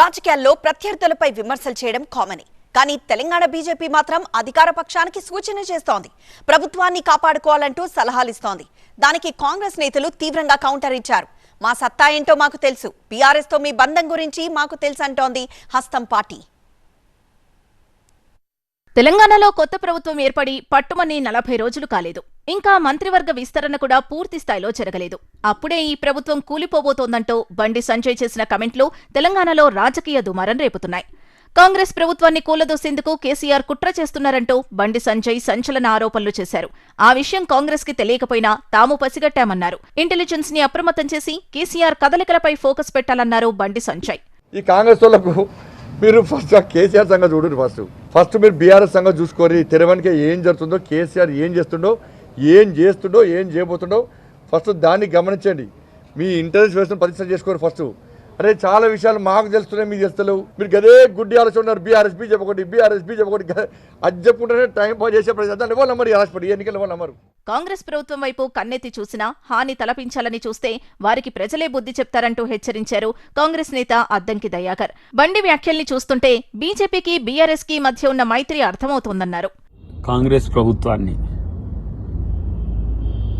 రాజకీయాల్లో ప్రత్యర్థులపై విమర్శలు చేయడం కామనే. కానీ తెలంగాణ బీజేపీ మాత్రం అధికార పక్షానికి సూచన చేస్తోంది. ప్రభుత్వాన్ని కాపాడుకోవాలంటూ సలహాలిస్తోంది దానికి కాంగ్రెస్ నేతలు తీవ్రంగా కౌంటర్ ఇచ్చారు. మా సత్తా ఏంటో మాకు తెలుసు. బీఆర్ఎస్తో మీ బంధం గురించి మాకు తెలుసు అంటోంది హస్తం పార్టీ. తెలంగాణలో కొత్త ప్రభుత్వం ఏర్పడి పట్టుమని నలభై రోజులు కాలేదు. ఇంకా మంత్రివర్గ విస్తరణ కూడా పూర్తి స్థాయిలో జరగలేదు. అప్పుడే ఈ ప్రభుత్వం కూలిపోబోతోందంటూ బండి సంజయ్ చేసిన కమెంట్లు తెలంగాణలో రాజకీయ దుమారం రేపుతున్నాయి. కాంగ్రెస్ ప్రభుత్వాన్ని కూలదోసేందుకు కేసీఆర్ కుట్ర చేస్తున్నారంటూ బండి సంజయ్ సంచలన ఆరోపణలు చేశారు. ఆ విషయం కాంగ్రెస్కి తెలియకపోయినా తాము పసిగట్టామన్నారు. ఇంటెలిజెన్స్ని అప్రమత్తం చేసి కేసీఆర్ కదలికలపై ఫోకస్ పెట్టాలన్నారు బండి సంజయ్ ఈ కాంగ్రెస్ వాళ్ళకు మీరు ఫస్ట్ కేసీఆర్ సంగతి చూడండి ఫస్ట్. ఫస్ట్ మీరు బీఆర్ఎస్ సంగతి చూసుకొని తెరవెనక ఏం జరుగుతుందో కేసీఆర్ ఏం చేస్తుండో ఏం చేస్తుండో ఏం చేయబోతుండో ఫస్ట్ దాన్ని గమనించండి. మీ ఇంటర్వ్యూస్ వేసిన పరిచయం చేసుకోరు ఫస్ట్. అరే చాలా విషయాలు మాకు తెలుస్తున్నాయి మీకు తెలుస్తలేవు. మీరు గదే గుడ్డి ఆలోచన ఉన్నారు బీఆర్ఎస్బీ చెప్పకండి ఒకటి చెప్పకండి ఒకటి. అది చెప్పుకుంటేనే టైం పాస్ చేసే ప్రజలు. ఎవరు నమ్మరు? హాస్పిటల్ ఎన్నికలు ఇవ్వాలి నమ్మరు? కాంగ్రెస్ ప్రభుత్వం వైపు కన్నెత్తి చూసినా హాని తలపించాలని చూస్తే వారికి ప్రజలే బుద్ధి చెప్తారంటూ హెచ్చరించారు కాంగ్రెస్ నేత అద్దంకి దయాకర్. బండి వ్యాఖ్యల్ని చూస్తుంటే బీజేపీకి బీఆర్ఎస్కి మధ్య ఉన్న మైత్రి అర్థమవుతోందన్నారు. కాంగ్రెస్ ప్రభుత్వాన్ని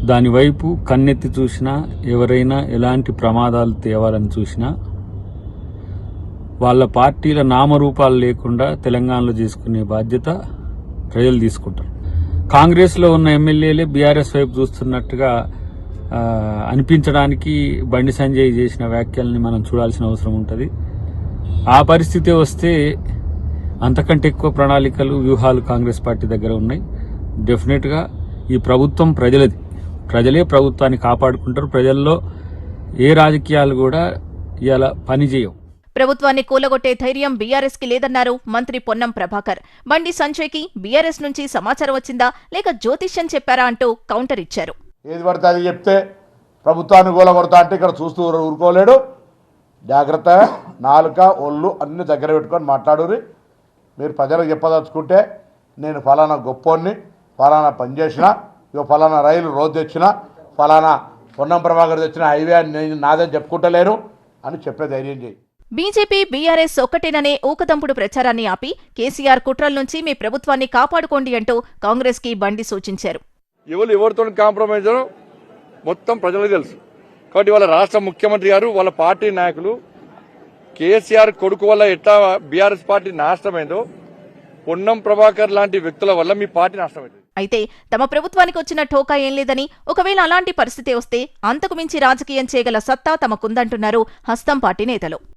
దాని వైపు కన్నెత్తి చూసినా ఎవరైనా ఎలాంటి ప్రమాదాలు తేవాలని చూసినా వాళ్ళ పార్టీల నామరూపాలు లేకుండా తెలంగాణలో చేసుకునే బాధ్యత ప్రజలు తీసుకుంటారు. కాంగ్రెస్లో ఉన్న ఎమ్మెల్యేలే బీఆర్ఎస్ వైపు చూస్తున్నట్టుగా అనిపించడానికి బండి సంజయ్ చేసిన వ్యాఖ్యల్ని మనం చూడాల్సిన అవసరం ఉంటుంది. ఆ పరిస్థితి వస్తే అంతకంటే ఎక్కువ ప్రణాళికలు వ్యూహాలు కాంగ్రెస్ పార్టీ దగ్గర ఉన్నాయి. డెఫినెట్గా ఈ ప్రభుత్వం ప్రజలది. ప్రజలే ప్రభుత్వాన్ని కాపాడుకుంటారు. ప్రజల్లో ఏ రాజకీయాలు కూడా ఇలా పనిచేయవు ప్రభుత్వాన్ని కూలగొట్టే ధైర్యం బీఆర్ఎస్కి లేదన్నారు మంత్రి పొన్నం ప్రభాకర్. బండి సంజయ్కి బీఆర్ఎస్ నుంచి సమాచారం వచ్చిందా లేక జ్యోతిష్యం చెప్పారా అంటూ కౌంటర్ ఇచ్చారు. ఏది పడితే అది చెప్తే ప్రభుత్వాన్ని కూలగొడతా అంటే ఇక్కడ చూస్తూ ఊరుకోలేడు. జాగ్రత్త నాలుక ఒళ్ళు అన్ని దగ్గర పెట్టుకొని మాట్లాడురి మీరు ప్రజలకు చెప్పదలుచుకుంటే నేను ఫలానా గొప్పోన్ని ఫలానా పని చేసిన ఇక ఫలానా రైలు రోజు తెచ్చిన ఫలానా పొన్నం ప్రభాకర్ తెచ్చిన హైవే అని నేను నాదని చెప్పుకుంటలేను అని చెప్పే ధైర్యం చేయి. బీజేపీ బీఆర్ఎస్ ఒక్కటేననే ఊకదంపుడు ప్రచారాన్ని ఆపి కేసీఆర్ కుట్రల నుంచి మీ ప్రభుత్వాన్ని కాపాడుకోండి అంటూ కాంగ్రెస్కి బండి సూచించారు. ఎవరు ఎవరితో కాంప్రమైజ్ అయ్యారో మొత్తం ప్రజలకు తెలుసు. కాబట్టి వాళ్ళ రాష్ట్ర ముఖ్యమంత్రి గారు వాళ్ళ పార్టీ నాయకులు కేసీఆర్ కొడుకు వల్ల ఎట్లా బీఆర్ఎస్ పార్టీ నాశనమైందో పొన్నం ప్రభాకర్ లాంటి వ్యక్తుల వల్ల మీ పార్టీ నష్టమైంది అయితే తమ ప్రభుత్వానికి వచ్చిన ఠోకా ఏం లేదని ఒకవేళ అలాంటి పరిస్థితి వస్తే అంతకు మించి రాజకీయం చేయగల సత్తా తమకుందంటున్నారు హస్తం పార్టీ నేతలు.